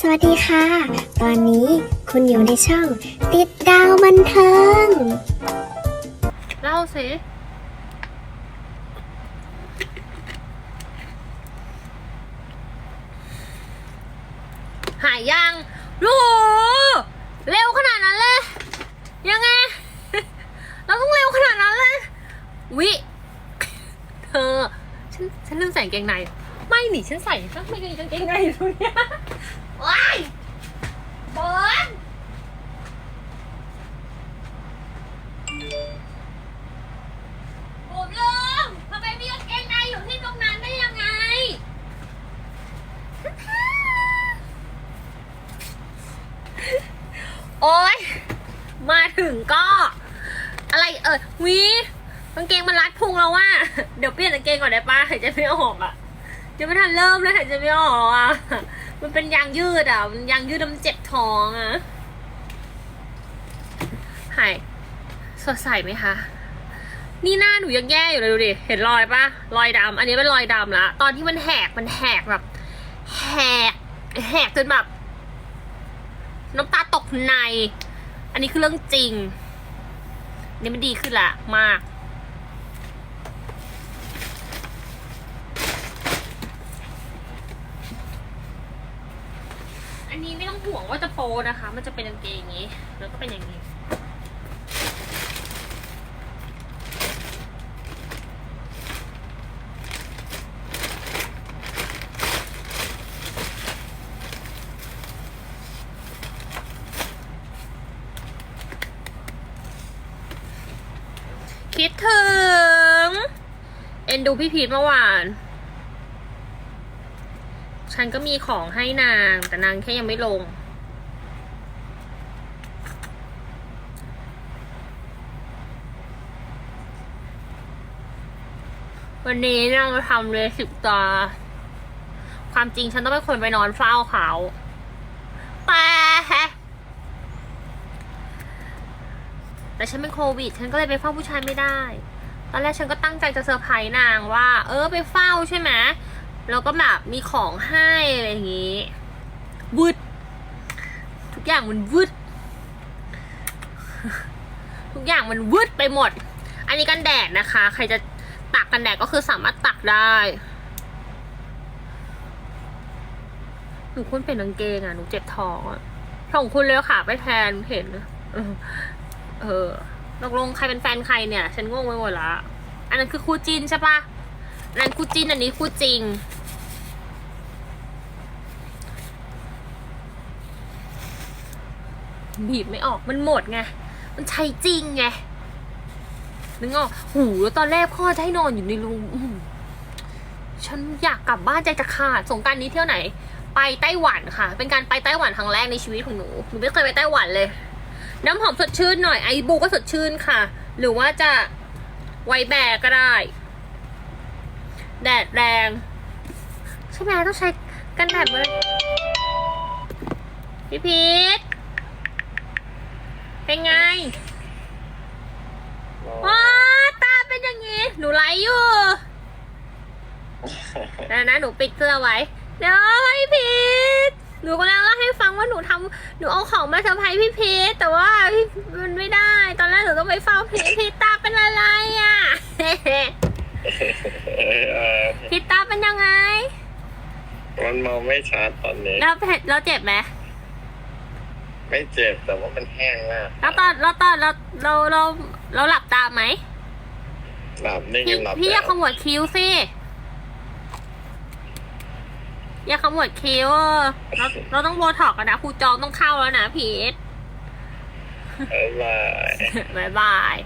สวัสดีค่ะ ตอนนี้คุณอยู่ในช่อง ติดดาวบันเทิง เล่าสิ หายยังรู้เร็วขนาดนั้นเลย ยังไง เราต้องเร็วขนาดนั้นเลย วิ เธอ ฉัน ฉันลืมใส่กางเกงใน ไม่หนิฉันใส่ก็ไม่มีกางเกงในอยู่เนี่ย ว้ายบอลผมลืมทำไมมีกางเกงในอยู่ที่ตรงนั้นได้ยังไง โอ๊ย มาถึงก็ อะไรเออวีกางเกงมันรัดพุงแล้วว่าเดี๋ยวเปลี่ยนกางเกงก่อนได้ปะหายใจไม่ออกอะจะไม่ทันเริ่มเลยหายใจไม่ออกอะ มันเป็นยางยืดอะ มันยางยืดมันเจ็บท้องอะหายสดใสไหมคะ นี่หน้าหนูยังแย่อยู่เลยดูดิ เห็นรอยปะรอยดำอันนี้เป็นรอยดำละ ตอนที่มันแหก มันแหกแบบ แหก แหกจนแบบ น้ำตาตกใน อันนี้คือเรื่องจริง นี่มันดีขึ้นละมาก อันนี้ไม่ต้อง ห่วงว่าจะโปนะคะ มันจะเป็นกางเกงอย่างนี้ แล้วก็เป็นอย่างนี้ คิดถึง เอ็นดูพี่พีทเมื่อวาน ฉันก็มีของให้นาง แต่นางแค่ยังไม่ลง วันนี้นางจะทำเลยสิบตา ความจริงฉันต้องเป็นคนไปนอนเฝ้าเขาแต่แต่ฉันเป็นโควิด ฉันก็เลยไปเฝ้าผู้ชายไม่ได้ ตอนแรกฉันก็ตั้งใจจะเซอร์ไพรส์นางว่า เออไปเฝ้าใช่ไหม แล้วก็แบบมีของให้อะไรอย่างงี้วืดทุกอย่างมันวืดทุกอย่างมันวืดไปหมด อันนี้กันแดดนะคะ ใครจะตักกันแดดก็คือสามารถตักได้หนูควรเป็นกางเกงอะหนูเจ็บท้องอะส่งคุณเลยค่ะไปแทนเห็นเออตกลงใครเป็นแฟนใครเนี่ย ฉันงงไปหมดละ อันนั้นคือคู่จินใช่ปะอันนั้นคู่จินอันนี้คู่จริง บีบไม่ออกมันหมดไง มันใช้จริงไงนึกออกหูแล้วตอนแรกพ่อจะให้นอนอยู่ในรูมฉันอยากกลับบ้านใจจะขาดสงการนี้เที่ยวไหน ไปไต้หวันค่ะ เป็นการไปไต้หวันครั้งแรกในชีวิตของหนูหนูไม่เคยไปไต้หวันเลย น้ำหอมสดชื่นหน่อยไอบูก็สดชื่นค่ะ หรือว่าจะไวแบกก็ได้ แดดแรง ใช่ไหมต้องใช้กันแดดเลยพี่พีท เป็นไงว้าตาเป็นอย่างงี้ หนูไลฟ์อยู่นะนะหนูปิดเสื้อไว้เดี๋ยวพี่พีทหนูกำลังเล่าให้ฟังว่าหนูทำหนูเอาของมาเซอร์ไพรส์พี่พีทแต่ว่าพี่มันไม่ได้ ตอนแรกหนูต้องไปเฝ้าพีทพีทตาเป็นอะไรอะเออพีทตาเป็นยังไงมันมองไม่ชัดตอนนี้แล้วเผ็ดแล้วเจ็บไหม ไม่เจ็บแต่ว่ามันแห้งมากแล้วตอนแล้วตอนเราเราเราเราหลับตาไหมหลับนิ่งพี่หลับพี่อย่าขแล้วมวดคิ้วสิอย่าขมวดคิ้วเราเราต้องโบท็อกกันนะครูจองต้องเข้าแล้วนะพีทบ๊ายบายบายบาย